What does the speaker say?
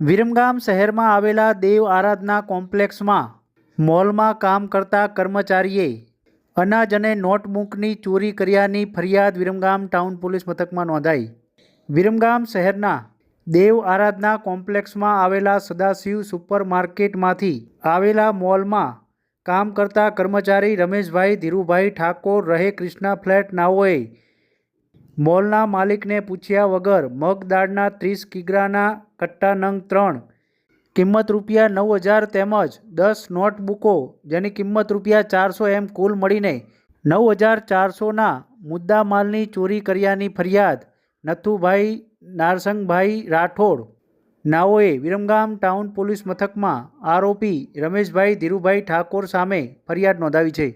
વિરમગામ શહેરમાં આવેલા દેવ આરાધના કોમ્પ્લેક્સમાં મોલમાં કામ કરતા કર્મચારીએ અનાજ અને નોટબુકની ચોરી કર્યાની ફરિયાદ વિરમગામ ટાઉન પોલીસ મથકમાં નોંધાઈ. વિરમગામ શહેરના દેવ આરાધના કોમ્પ્લેક્સમાં આવેલા સદાશિવ સુપર માર્કેટમાંથી આવેલા મોલમાં કામ કરતા કર્મચારી રમેશભાઈ ધીરુભાઈ ઠાકોર રહે કૃષ્ણા ફ્લેટ નાઓએ. મોલના માલિકને પૂછ્યા વગર મગ દાળના ત્રીસ કિગ્રાના કટ્ટા નંગ ત્રણ. કિંમત રૂપિયા નવ હજાર તેમજ દસ નોટબુકો, જેની કિંમત રૂપિયા ચારસો એમ કુલ મળીને નવ હજાર ચારસોના મુદ્દા માલની ચોરી કર્યાની ફરિયાદ, નથુભાઈ નારસંગભાઈ રાઠોડ. નાઓએ વિરમગામ ટાઉન પોલીસ મથકમાં આરોપી રમેશભાઈ ધીરુભાઈ ઠાકોર સામે ફરિયાદ નોંધાવી છે.